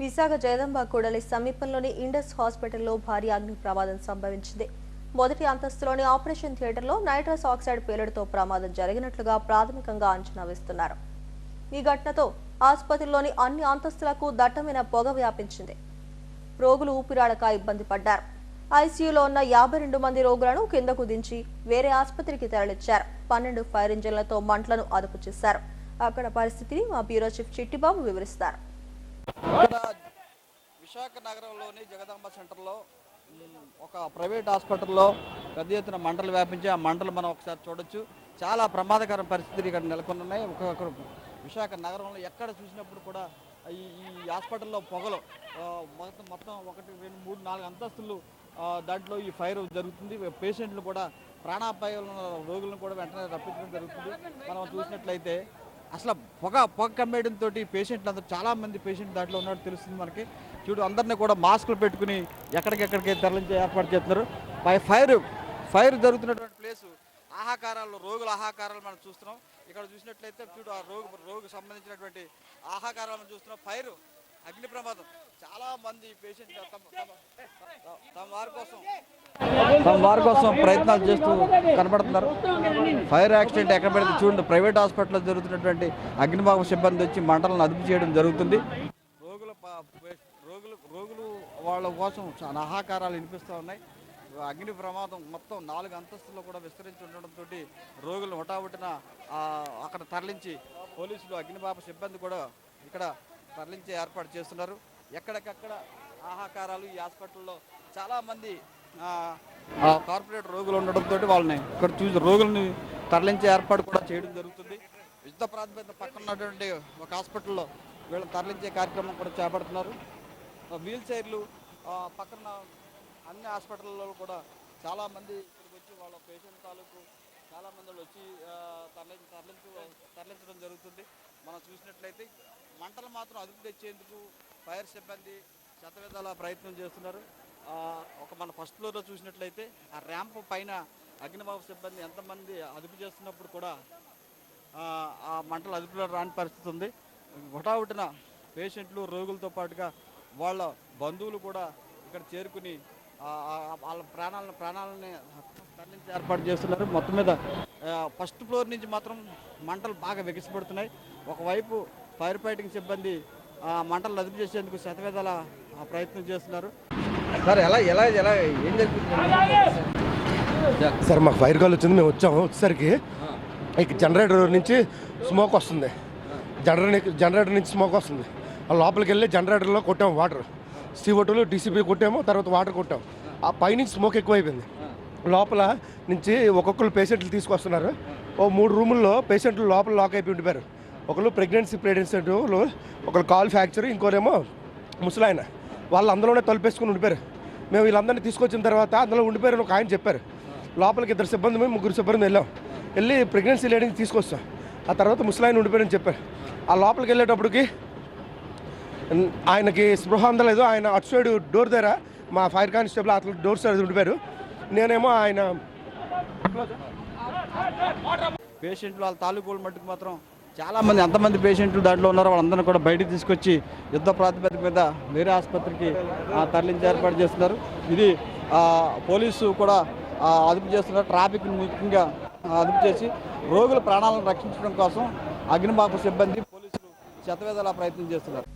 విశాఖ జగదంబ కూడలి సమీపంలోని ఇండస్ హాస్పిటల్లో భారీ అగ్ని ప్రమాదం సంభవించింది. మొదటి అంతస్తులోని ఆపరేషన్ థియేటర్లో నైట్రస్ ఆక్సైడ్ పేలుడుతో ప్రమాదం జరిగినట్లుగా ప్రాథమికంగా అంచనా వేస్తున్నారు. ఈ ఘటనతో ఆసుపత్రిలోని అన్ని అంతస్తులకు దట్టమైన పొగ వ్యాపించింది. రోగులు ఊపిరాడక ఇబ్బంది పడ్డారు. ఐసీయూలో ఉన్న యాభై రెండు మంది రోగులను కిందకు దించి వేరే ఆసుపత్రికి తరలించారు. పన్నెండు ఫైర్ ఇంజిన్లతో మంటలను అదుపు చేశారు. అక్కడ పరిస్థితిని మా బ్యూరో చీఫ్ చిట్టిబాబు వివరిస్తారు. విశాఖ నగరంలోని జగదాంబ సెంటర్లో ఒక ప్రైవేట్ హాస్పిటల్లో పెద్ద ఎత్తున మంటలు వ్యాపించి ఆ మంటలు మనం ఒకసారి చూడొచ్చు. చాలా ప్రమాదకర పరిస్థితులు ఇక్కడ నెలకొని ఉన్నాయి ఒక విశాఖ నగరంలో ఎక్కడ చూసినప్పుడు కూడా ఈ ఈ హాస్పిటల్లో పొగలు మొత్తం మొత్తం ఒకటి రెండు మూడు నాలుగు అంతస్తులు దాంట్లో ఈ ఫైర్ జరుగుతుంది. పేషెంట్లు కూడా ప్రాణాపాయాలు రోగులను కూడా వెంటనే రప్పించడం జరుగుతుంది. మనం చూసినట్లయితే అసలు పొగ పొగ కమ్మేయడం తోటి పేషెంట్లు అందరూ చాలామంది పేషెంట్ దాంట్లో ఉన్నట్టు తెలుస్తుంది మనకి. చూడు అందరినీ కూడా మాస్కులు పెట్టుకుని ఎక్కడికెక్కడికి తరలించే ఏర్పాటు చేస్తున్నారు. బై ఫైర్ ఫైర్ జరుగుతున్నటువంటి ప్లేసు. ఆహాకారాలు రోగుల ఆహాకారాలు మనం చూస్తున్నాం. ఇక్కడ చూసినట్లయితే చూడు ఆ రోగు రోగుకు సంబంధించినటువంటి ఆహాకారాలను చూస్తున్నాం. ఫైర్ అగ్ని ప్రమాదం. చాలా మంది పేషెంట్ తమ వారి కోసం తమ వారి కోసం ప్రయత్నాలు చేస్తూ కనబడుతున్నారు. ఫైర్ యాక్సిడెంట్ ఎక్కడ పెడితే చూడండి. ప్రైవేట్ హాస్పిటల్లో జరుగుతున్నటువంటి అగ్నిమాపక సిబ్బంది వచ్చి మంటలను అదుపు చేయడం జరుగుతుంది. రోగుల రోగులు రోగులు వాళ్ళ కోసం చాలా ఆహాకారాలు వినిపిస్తూ ఉన్నాయి. అగ్ని ప్రమాదం మొత్తం నాలుగు అంతస్తుల్లో కూడా విస్తరించి ఉండడంతో రోగులను హుటాహుటిన అక్కడ తరలించి పోలీసులు అగ్నిమాపక సిబ్బంది కూడా ఇక్కడ తరలించే ఏర్పాటు చేస్తున్నారు. ఎక్కడికక్కడ ఆహాకారాలు ఈ హాస్పిటల్లో చాలామంది కార్పొరేట్ రోగులు ఉండడంతో వాళ్ళని ఇక్కడ చూసి రోగుల్ని తరలించే ఏర్పాటు కూడా చేయడం జరుగుతుంది. యుద్ధ ప్రాతిపదిక పక్కన ఉన్నటువంటి ఒక హాస్పిటల్లో వీళ్ళని తరలించే కార్యక్రమం కూడా చేపడుతున్నారు. వీల్ చైర్లు పక్కన అన్ని హాస్పిటల్లో కూడా చాలామంది ఇక్కడికి వచ్చి వాళ్ళ పేషెంట్ తాలూకు చాలామంది వచ్చి తరలించి తరలించు తరలించడం జరుగుతుంది. మనం చూసినట్లయితే మంటలు మాత్రం అదుపు తెచ్చేందుకు ఫైర్ సిబ్బంది శతవిధాల ప్రయత్నం చేస్తున్నారు. ఒక మన ఫస్ట్ ఫ్లోర్లో చూసినట్లయితే ఆ ర్యాంప్ పైన అగ్నిమాపక సిబ్బంది ఎంతమంది అదుపు చేస్తున్నప్పుడు కూడా ఆ, మంటలు అదుపులో రాని పరిస్థితి ఉంది. హుటాహుటిన పేషెంట్లు రోగులతో పాటుగా వాళ్ళ బంధువులు కూడా ఇక్కడ చేరుకుని వాళ్ళ ప్రాణాలను ప్రాణాలని తరలించి ఏర్పాటు చేస్తున్నారు. మొత్తం మీద ఫస్ట్ ఫ్లోర్ నుంచి మాత్రం మంటలు బాగా వెగిసిపడుతున్నాయి ఒకవైపు ఫైర్ ఫైటింగ్ సిబ్బంది ఆ, మంటలు అదుపు చేసేందుకు శతవేదాల ఆ, ప్రయత్నం చేస్తున్నారు. సార్ ఎలా ఎలా ఎలా ఏం జరుగుతుంది? సార్ మాకు ఫైర్ కాల్ వచ్చింది మేము వచ్చాము వచ్చేసరికి. ఇక జనరేటర్ నుంచి స్మోక్ వస్తుంది. జనరేటర్ జనరేటర్ నుంచి స్మోక్ వస్తుంది. ఆ లోపలికి వెళ్ళి జనరేటర్లో కొట్టాము వాటర్. సీఓటూలు డీసీపీ కొట్టాము తర్వాత వాటర్ కొట్టాము. ఆ పైనుంచి స్మోక్ ఎక్కువైపోయింది. లోపల నుంచి ఒక్కొక్కరు పేషెంట్లు తీసుకొస్తున్నారు. ఓ మూడు రూముల్లో పేషెంట్లు లోపల లాక్ అయిపోయి ఉండిపోయారు. ఒకళ్ళు ప్రెగ్నెన్సీ ప్రెగ్నెన్సీ ఒకళ్ళు కాల్ ఫ్రాక్చర్ ఇంకోరేమో ముసలాయన. వాళ్ళు అందులోనే తలుపేసుకుని ఉండిపోయారు. మేము వీళ్ళందరినీ తీసుకొచ్చిన తర్వాత అందులో ఉండిపోయారని ఒక ఆయన చెప్పారు. లోపలికి ఇద్దరు సిబ్బంది మేము ముగ్గురు సిబ్బంది వెళ్ళాం. వెళ్ళి ప్రెగ్నెన్సీ లేడీని తీసుకొస్తాం. ఆ తర్వాత ముసలాయన ఉండిపోయారని చెప్పారు. ఆ లోపలికి వెళ్ళేటప్పటికి ఆయనకి స్పృహ అందలేదు. ఆయన అటు సైడ్ డోర్ దగ్గర మా ఫైర్ కానిస్టేబుల్ అట్లా డోర్ సైడ్ ఉండిపోయారు. నేనేమో ఆయన పేషెంట్లు వాళ్ళ తాలూకుల మట్టుకు మాత్రం చాలామంది ఎంతమంది పేషెంట్లు దాంట్లో ఉన్నారో వాళ్ళందరినీ కూడా బయటకు తీసుకొచ్చి యుద్ధ ప్రాతిపదిక మీద వేరే ఆసుపత్రికి తరలించి ఏర్పాటు చేస్తున్నారు. ఇది పోలీసు కూడా అదుపు చేస్తున్నారు ట్రాఫిక్ ముఖ్యంగా అదుపు చేసి రోగుల ప్రాణాలను రక్షించడం కోసం అగ్నిమాపక సిబ్బంది పోలీసులు శతవేదల ప్రయత్నం చేస్తున్నారు.